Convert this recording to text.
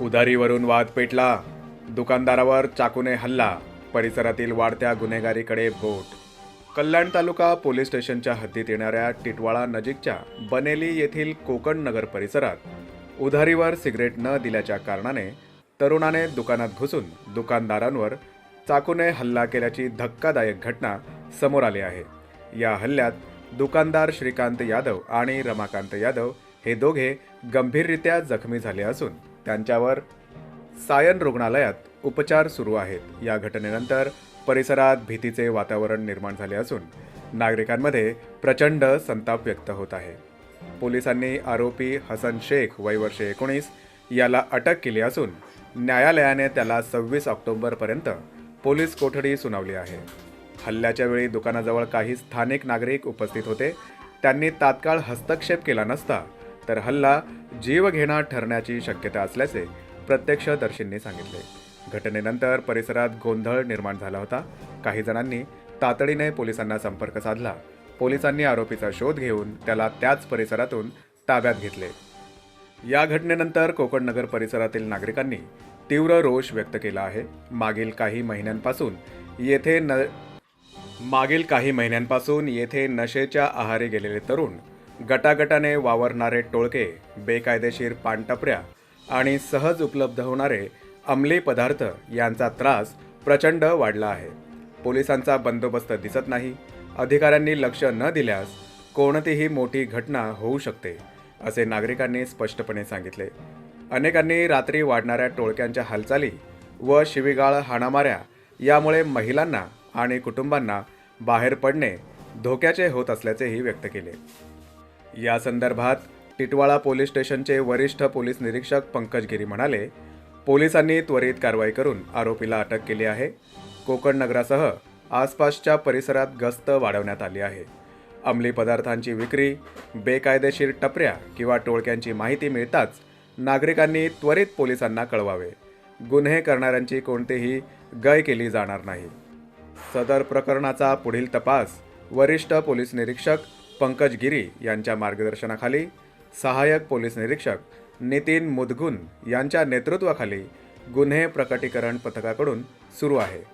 उधारीवरून वाद पेटला. दुकानदारावर चाकूने हल्ला. परिसरातील वाढत्या गुन्हेगारीकडे बोट. कल्याण तालुका पोलीस स्टेशनच्या हद्दीत येणाऱ्या टिटवाळा नजीकच्या बनेली येथील कोकण नगर परिसरात उधारीवर सिगरेट न दिल्याच्या कारणाने तरुणाने दुकानात घुसून दुकानदारांवर चाकूने हल्ला केल्याची धक्कादायक घटना समोर आली आहे. या हल्ल्यात दुकानदार श्रीकांत यादव आणि रमाकांत यादव हे दोघे गंभीररित्या जखमी झाले असून त्यांच्यावर सायन रुग्णालयात उपचार सुरू आहेत. या घटनेनंतर परिसरात भीतीचे वातावरण निर्माण झाले असून नागरिकांमध्ये प्रचंड संताप व्यक्त होत आहे. पोलिसांनी आरोपी हसन शेख वय वर्षे एकोणीस याला अटक केली असून न्यायालयाने त्याला सव्वीस ऑक्टोबरपर्यंत पोलीस कोठडी सुनावली आहे. हल्ल्याच्या वेळी दुकानाजवळ काही स्थानिक नागरिक उपस्थित होते. त्यांनी तात्काळ हस्तक्षेप केला नसता तर हल्ला जीवघेणा ठरण्याची शक्यता असल्याचे प्रत्यक्षदर्शींनी सांगितले. घटनेनंतर परिसरात गोंधळ निर्माण झाला होता. काही जणांनी तातडीने पोलिसांना संपर्क साधला. पोलिसांनी आरोपीचा शोध घेऊन त्याला त्याच परिसरातून ताब्यात घेतले. या घटनेनंतर कोकण नगर परिसरातील नागरिकांनी तीव्र रोष व्यक्त केला आहे. मागील काही महिन्यांपासून येथे न मागील काही महिन्यांपासून येथे नशेच्या आहारी गेलेले तरुण गटागटाने वावरणारे टोळके बेकायदेशीर पानटपऱ्या आणि सहज उपलब्ध होणारे अंमली पदार्थ यांचा त्रास प्रचंड वाढला आहे. पोलिसांचा बंदोबस्त दिसत नाही. अधिकाऱ्यांनी लक्ष न दिल्यास कोणतीही मोठी घटना होऊ शकते असे नागरिकांनी स्पष्टपणे सांगितले. अनेकांनी रात्री वाढणाऱ्या टोळक्यांच्या हालचाली व शिवीगाळ हाणामाऱ्या यामुळे महिलांना आणि कुटुंबांना बाहेर पडणे धोक्याचे होत असल्याचेही व्यक्त केले. या संदर्भात टिटवाळा पोलीस स्टेशनचे वरिष्ठ पोलीस निरीक्षक पंकज गिरी म्हणाले पोलिसांनी त्वरित कारवाई करून आरोपीला अटक केली आहे. कोकण नगरासह आसपासच्या परिसरात गस्त वाढवण्यात आली आहे. अंमली पदार्थांची विक्री बेकायदेशीर टपऱ्या किंवा टोळक्यांची माहिती मिळताच नागरिकांनी त्वरित पोलिसांना कळवावे. गुन्हे करणाऱ्यांची कोणतीही गय केली जाणार नाही. सदर प्रकरणाचा पुढील तपास वरिष्ठ पोलीस निरीक्षक पंकज गिरी यांच्या मार्गदर्शनाखाली सहाय्यक पोलीस निरीक्षक नितीन मुदगुन यांच्या नेतृत्वाखाली गुन्हे प्रकटीकरण पथकाकडून सुरू आहे.